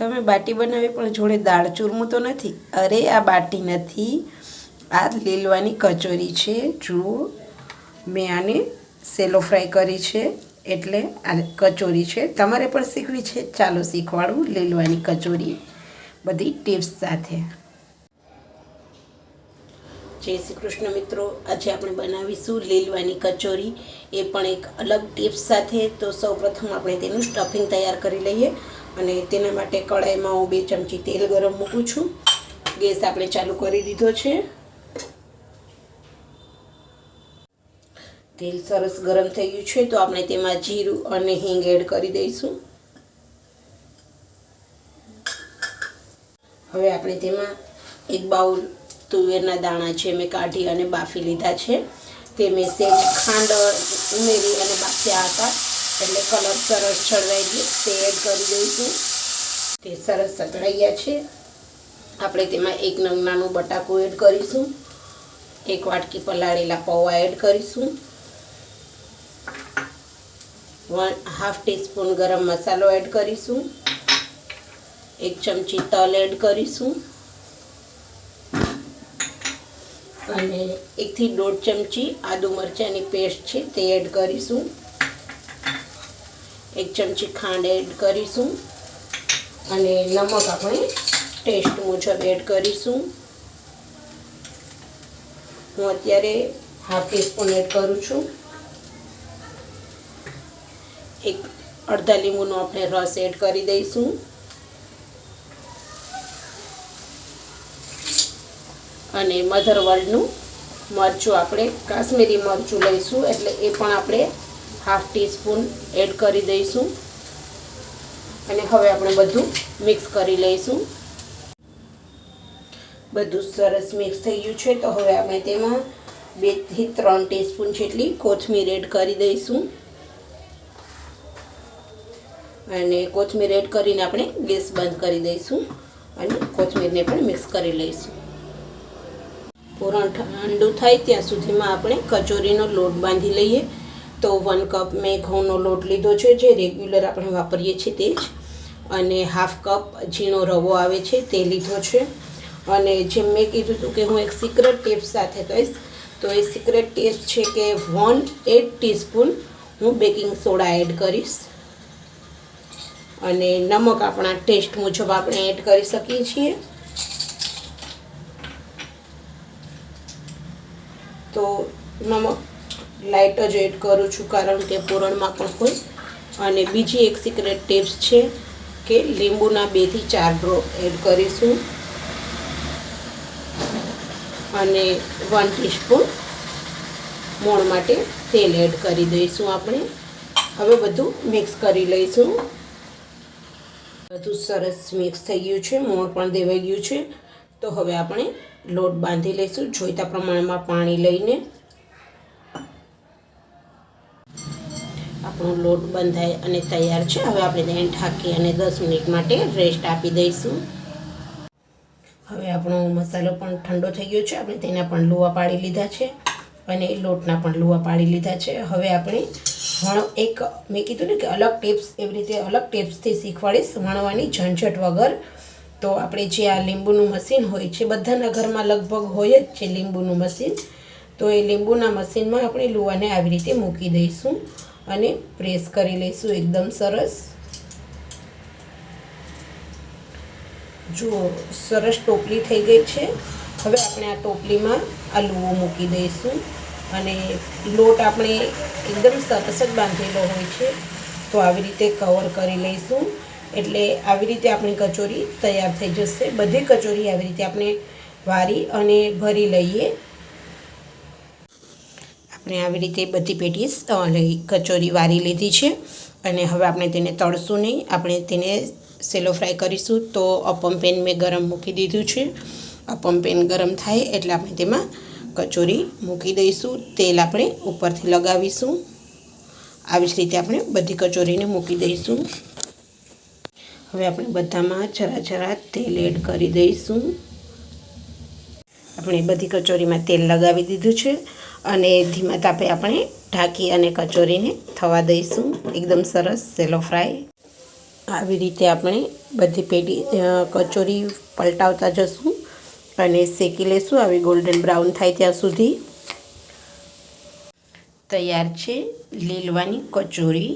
તમે બાટી બનાવી, પણ જોડે દાળ ચૂરમું તો નથી. અરે, આ બાટી નથી. આ લીલવાની કચોરી છે. જુઓ. મેં આને સેલો ફ્રાય કરી છે. એટલે આ કચોરી છે. તમારે પણ શીખવી છે. ચાલો શીખવાડું લીલવાની કચોરી. બધી ટિપ્સ સાથે. જય શ્રી કૃષ્ણ મિત્રો. આજે આપણે બનાવીશું લીલવાની કચોરી. એ પણ એક અલગ ટિપ્સ સાથે. તો સૌપ્રથમ આપણે તેનું સ્ટફિંગ તૈયાર કરી લઈએ. અને તેના માટે કડાઈમાં હું બે ચમચી તેલ ગરમ મૂકું છું. ગેસ આપણે ચાલુ કરી દીધો છે. તેલ સરસ ગરમ થઈ ગયું છે. તો આપણે તેમાં જીરું અને હિંગ એડ કરી દઈશું. હવે આપણે તેમાં એક બાઉલ તુવેરના દાણા છે મેં કાઢી અને બાફી લીધા છે. તે મેં સેજ ખાંડ ઉમેરી અને બાફ્યા હતા. એટલે કલર સરસ ચડવાઈ ગયો. તે એડ કરી દઈશું તે સરસ સતળાઈ છે. આપણે તેમાં એક નંગ નાનું બટાકું એડ કરીશું. એક વાટકી પલાળેલા પૌવા એડ કરીશું. વન હાફ ટીસ્પૂન ગરમ મસાલો એડ કરીશું. એક ચમચી તલ એડ કરીશું. અને એકથી દોઢ ચમચી આદુ મરચાંની પેસ્ટ છે તે એડ કરીશું. એક ચમચી ખાંડ એડ કરીશું. અને નમક આપણે ટેસ્ટ મુજબ એડ કરીશું. હું અત્યારે હાફ ટીસ્પૂન એડ કરું છું. એક અડધા લીંબુનો આપણે રસ એડ કરી દઈશું. અને મધર વર્લ્ડનું મરચું આપણે કાશ્મીરી મરચું લઈશું, એટલે એ પણ આપણે હાફ ટીસ્પૂન એડ કરી દઈશું. અને હવે આપણે બધું મિક્સ કરી લઈશું. બધું સરસ મિક્સ થઈ ગયું છે, તો હવે આપણે તેમાં બેથી ત્રણ ટીસ્પૂન જેટલી કોથમીર એડ કરી દઈશું. અને કોથમીર એડ કરીને આપણે ગેસ બંધ કરી દઈશું અને કોથમીરને પણ મિક્સ કરી લઈશું. પૂરણ ઠંડુ થાય ત્યાં સુધીમાં આપણે કચોરીનો લોટ બાંધી લઈએ. તો વન કપ મેં ઘઉંનો લોટ લીધો છે, જે રેગ્યુલર આપણે વાપરીએ છીએ તે જ. અને હાફ કપ ઝીણો રવો આવે છે, તે લીધો છે. અને જેમ મેં કીધું હતું કે હું એક સિક્રેટ ટેપ સાથે કહીશ, તો એ સિક્રેટ ટેપ છે કે વન એટ ટીસ્પૂન હું બેકિંગ સોડા એડ કરીશ. અને નમક આપણા ટેસ્ટ મુજબ આપણે એડ કરી શકીએ છીએ. તો એમાં લાઇટ જ એડ કરું છું કારણ કે પૂરણમાં પણ હોય. અને બીજી એક સિક્રેટ ટિપ્સ છે કે લીંબુના બેથી ચાર ડ્રોપ એડ કરીશું. અને વન ટીસ્પૂન મોણ માટે તેલ એડ કરી દઈશું આપણે. હવે બધું મિક્સ કરી લઈશું. બધું સરસ મિક્સ થઈ ગયું છે, મોણ પણ દેવાઈ ગયું છે. તો હવે આપણે લોટ બાંધી લઈશું, જોઈતા પ્રમાણમાં પાણી લઈને. આપણો લોટ બંધાય અને તૈયાર છે. હવે આપણે તેને ઢાંકી અને દસ મિનિટ માટે રેસ્ટ આપી દઈશું. હવે આપણો મસાલો પણ ઠંડો થઈ ગયો છે. આપણે તેના પણ લુવા પાડી લીધા છે અને લોટના પણ લુવા પાડી લીધા છે. હવે આપણે વણ એક, મેં કીધું ને કે અલગ ટિપ્સ એવી રીતે અલગ ટિપ્સથી શીખવાડીશ. વણવાની ઝંઝટ વગર તો આપણે જે આ લીંબુનું મશીન હોય છે, બધાના ઘરમાં લગભગ હોય જ છે લીંબુનું મશીન. તો એ લીંબુના મશીનમાં આપણે લુવાને આવી રીતે મૂકી દઈશું અને પ્રેસ કરી લઈશું એકદમ સરસ. જુઓ સરસ ટોપલી થઈ ગઈ છે, હવે આપણે આ ટોપલીમાં આ લુવો મૂકી દઈશું. અને લોટ આપણે એકદમ સરસ જ બાંધેલો હોય છે, તો આવી રીતે કવર કરી લઈશું. એટલે આવી રીતે આપણી કચોરી તૈયાર થઈ જશે. બધી કચોરી આવી રીતે આપણે વારી અને ભરી લઈએ. આપણે આવી રીતે બધી પેટીસ લઈ, કચોરી વારી લીધી છે. અને હવે આપણે તેને તળશું નહીં. આપણે તેને સેલો ફ્રાય કરીશું તો અપમ પેન મેં ગરમ મૂકી દીધું છે. અપમ પેન ગરમ થાય એટલે આપણે તેમાં કચોરી મૂકી દઈશું. તેલ આપણે ઉપરથી લગાવીશું. આવી જ રીતે આપણે બધી કચોરીને મૂકી દઈશું. હવે આપણે બધામાં જરા જરા તેલ એડ કરી દઈશું. આપણે બધી કચોરીમાં તેલ લગાવી દીધું છે અને ધીમા તાપે આપણે ઢાંકી અને કચોરીને થવા દઈશું. એકદમ સરસ સેલો ફ્રાય. આવી રીતે આપણે બધી પેટી કચોરી પલટાવતા જશું અને શેકી લેશું. આવી ગોલ્ડન બ્રાઉન થાય ત્યાં સુધી. તૈયાર છે લીલવાની કચોરી.